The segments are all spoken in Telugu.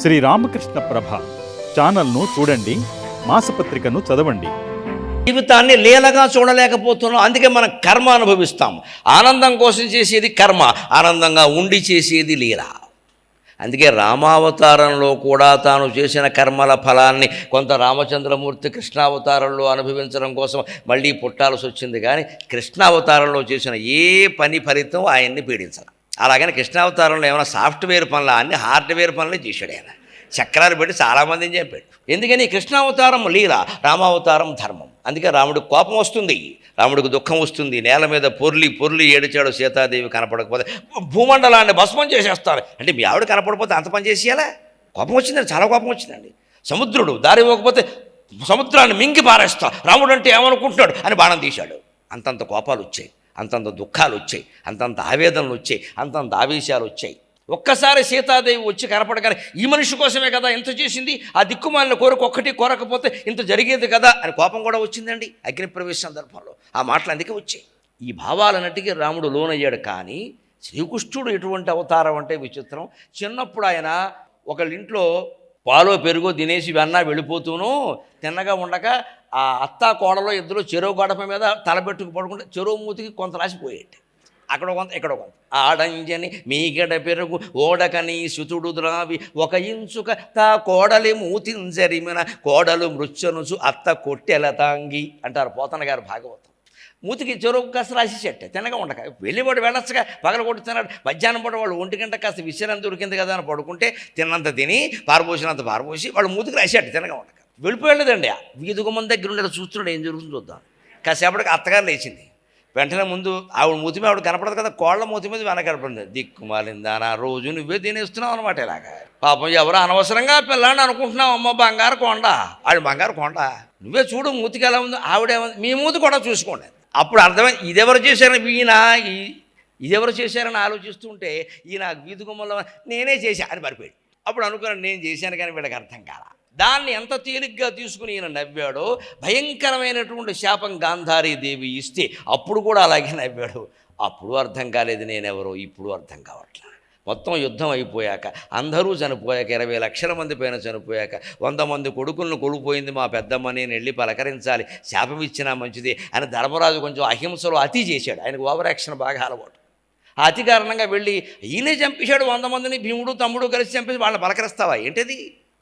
శ్రీ రామకృష్ణ ప్రభ ఛానల్ను చూడండి మాసపత్రికను చదవండి. జీవితాన్ని లీలగా చూడలేకపోతున్నాం అందుకే మనం కర్మ అనుభవిస్తాం ఆనందం కోసం చేసేది కర్మ ఆనందంగా ఉండి చేసేది లీల. అందుకే రామావతారంలో కూడా తాను చేసిన కర్మల ఫలాన్ని కొంత రామచంద్రమూర్తి కృష్ణావతారంలో అనుభవించడం కోసం మళ్ళీ పుట్టాల్సి వచ్చింది. కానీ కృష్ణావతారంలో చేసిన ఏ పని ఫలితం ఆయన్ని పీడించాలి అలాగని కృష్ణావతారంలో ఏమైనా సాఫ్ట్వేర్ పనులు? అన్ని హార్డ్వేర్ పనులు చేశాడు ఆయన. చక్రాలు పెట్టి చాలామందిని చెప్పాడు ఎందుకని? కృష్ణావతారం లీల రామావతారం ధర్మం. అందుకే రాముడికి కోపం వస్తుంది. రాముడికి దుఃఖం వస్తుంది. నేల మీద పొర్లి పొర్లి ఏడిచాడు సీతాదేవి కనపడకపోతే భూమండలాన్ని భస్మం చేసేస్తారు. అంటే మీ ఆవిడ కనపడకపోతే అంత పని చేసేయాలా? కోపం వచ్చిందండి చాలా కోపం వచ్చిందండి. సముద్రుడు దారి ఇవ్వకపోతే సముద్రాన్ని మింగి పారేస్తా. రాముడు అంటే ఏమనుకుంటున్నాడు? అని బాణం తీశాడు. అంతంత కోపాలు వచ్చాయి. అంతంత దుఃఖాలు వచ్చాయి అంతంత ఆవేదనలు వచ్చాయి అంతంత ఆవేశాలు వచ్చాయి ఒక్కసారి సీతాదేవి వచ్చి కనపడగానే ఈ మనిషి కోసమే కదా ఇంత చేసింది ఆ దిక్కుమాలిన కోరిక ఒక్కటి కోరకపోతే ఇంత జరిగేది కదా అని కోపం కూడా వచ్చిందండి అగ్నిప్రవేశ సందర్భంలో. ఆ మాటలు అందుకే వచ్చాయి. ఈ భావాలన్నిటికీ రాముడు లోనయ్యాడు కానీ శ్రీకృష్ణుడు ఎటువంటి అవతారం అంటే విచిత్రం. చిన్నప్పుడు ఆయన ఒకళ్ళ ఇంట్లో పాలో పెరుగు తినేసి వెన్నా వెళ్ళిపోతూను తిన్నగా ఉండక ఆ అత్త కోడలో ఇద్దరు చెరువు గడప మీద తలబెట్టుకు పడుకుంటే చెరువు మూతికి కొంత రాసిపోయేటి అక్కడ కొంత ఇక్కడ కొంత. ఆడంజని మీగడ పెరుగు ఓడకని సుతుడు ద్రావి ఒక ఇంచుక తా కోడలి మూతింజరిమిన కోడలు మృత్యునుచు అత్త కొట్టెల తాంగి అంటారు పోతన గారు భాగవతం. మూతికి చెరువు కాస్త రాసేసేట తినగా ఉండక. వెళ్ళివాడు వెళ్ళొచ్చుగా పగల కొట్టుతున్నాడు మధ్యాహ్నం పూట వాళ్ళు ఒంటి గంట కాస్త విశ్రాంతి దొరికింది కదా అని పడుకుంటే తిన్నంత తిని పారపోసినంత పారబోసి వాళ్ళు మూతికి రాసేట తినగా ఉండక. వెళ్ళిపోయలేదండి వీధి గుమ్మం దగ్గర ఉండేది చూస్తున్నాడు ఏం జరుగుతుంది చూద్దాం. కాసేపటికి అత్తగారు లేచింది. వెంటనే ముందు ఆవిడ మూతి మీద ఆవిడ కనపడదు కదా కోళ్ళ మూతి మీద వెనక కనపడింది. దిక్కుమాలిందానా రోజు నువ్వే తినేస్తున్నావు అనమాట ఇలాగా. పాపం ఎవరు అనవసరంగా పిల్లని అనుకుంటున్నావు అమ్మ బంగారు కొండ. ఆవిడ బంగారు కొండ. నువ్వే చూడు మూతికి ఎలా ఉందో. ఆవిడేముంది మీ మూతి కూడా చూసుకోండి. అప్పుడు అర్థమై ఇదెవరు చేశారని ఈయన ఈ- ఇదెవరు చేశారని ఆలోచిస్తుంటే ఈయన వీధి గుమ్మలో నేనే చేశా అని పడిపోయాడు. అప్పుడు అనుకున్నాను నేను చేశాను కానీ వీళ్ళకి అర్థం కాల. దాన్ని ఎంత తేలిగ్గా తీసుకుని ఈయన నవ్వాడో భయంకరమైనటువంటి శాపం గాంధారీ దేవి ఇస్తే అప్పుడు కూడా అలాగే నవ్వాడు. అప్పుడు అర్థం కాలేదు నేనెవరో ఇప్పుడు అర్థం కావట్లేదు మొత్తం యుద్ధం అయిపోయాక అందరూ చనిపోయాక ఇరవై లక్షల మంది పైన చనిపోయాక వంద మంది కొడుకులను కొడుకుపోయింది మా పెద్దమ్మ నేను వెళ్ళి పలకరించాలి శాపం ఇచ్చినా మంచిది అని ధర్మరాజు కొంచెం అహింసలో అతి చేశాడు. ఆయనకు ఓవర్ యాక్షన్ బాగా అలవాటు. ఆ అతి కారణంగా వెళ్ళి ఈయనే చంపేశాడు వంద మందిని భీముడు తమ్ముడు కలిసి చంపేసి వాళ్ళని పలకరిస్తావా? ఏంటిది?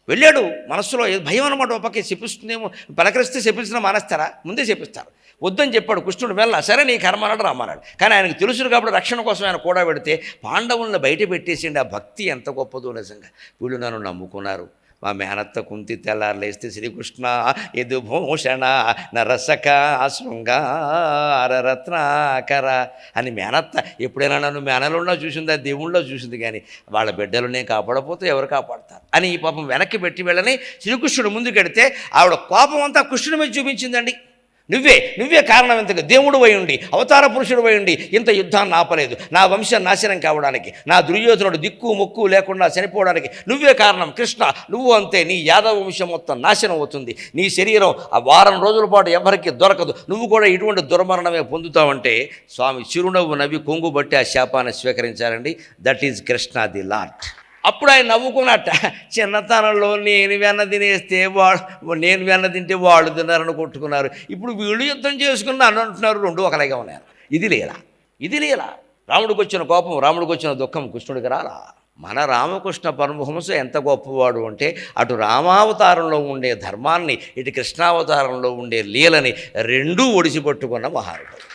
వెళ్ళాడు. మనస్సులో భయం అనమాట ఒక పక్క చెప్పిస్తుందేమో. పలకరిస్తే చెప్పించిన మానేస్తారా? ముందే చెప్పిస్తారు. వద్దని చెప్పాడు. కృష్ణుడు వెళ్ళ. సరే నీ కర్మ అన్నాడు రమ్మన్నాడు. కానీ ఆయనకు తెలుసు కాబట్టి రక్షణ కోసం ఆయన కూడా పెడితే పాండవులను బయట పెట్టేసిండి. ఆ భక్తి ఎంత గొప్పదో నిజంగా. వీళ్ళు నన్ను నమ్ముకున్నారు. మా మేనత్త కుంతి తెల్లారులేస్తే శ్రీకృష్ణ ఎదు భూషణ నరసక శృంగారరత్నాకర అని మేనత్త ఎప్పుడైనా నన్ను మేనలున్నా చూసిందా దేవుళ్ళో చూసింది. కానీ వాళ్ళ బిడ్డలునే కాపాడపోతే ఎవరు కాపాడతారు? అని ఈ పాపం వెనక్కి పెట్టి వెళ్ళని శ్రీకృష్ణుడు ముందుకెడితే ఆవిడ కోపం అంతా కృష్ణుడి మీద చూపించిందండి. నువ్వే నువ్వే కారణం ఇంతగా దేవుడు ఉండి అవతార పురుషుడు ఉండి ఇంత యుద్ధాన్ని ఆపలేదు. నా వంశం నాశనం కావడానికి నా దుర్యోధనుడు దిక్కు ముక్కు లేకుండా చనిపోవడానికి నువ్వే కారణం. కృష్ణ నువ్వు అంతే నీ యాదవ వంశం మొత్తం నాశనం అవుతుంది. నీ శరీరం ఆ వారం రోజుల పాటు ఎవరికి దొరకదు. నువ్వు కూడా ఇటువంటి దుర్మరణమే పొందుతావంటే స్వామి చిరునవ్వు నవ్వి కొంగు బట్టి ఆ శాపాన్ని స్వీకరించారండి. That is Krishna the lord అప్పుడు ఆయన నవ్వుకున్నట్ట చిన్నతనంలో నేను వెన్న తినేస్తే వాడు నేను వెన్న తింటే వాళ్ళు తిన్నారని కొట్టుకున్నారు. ఇప్పుడు వీళ్ళు యుద్ధం చేసుకుని నన్ను అంటున్నారు. రెండు ఒకలాగే ఉన్నారు ఇది లీలా. ఇది లీలా. రాముడికి వచ్చిన కోపం రాముడికి వచ్చిన దుఃఖం కృష్ణుడికి రాలా. మన రామకృష్ణ పరమహంస ఎంత గొప్పవాడు అంటే అటు రామావతారంలో ఉండే ధర్మాన్ని ఇటు కృష్ణావతారంలో ఉండే లీలని రెండూ ఒడిసిపట్టుకున్న మహారాజు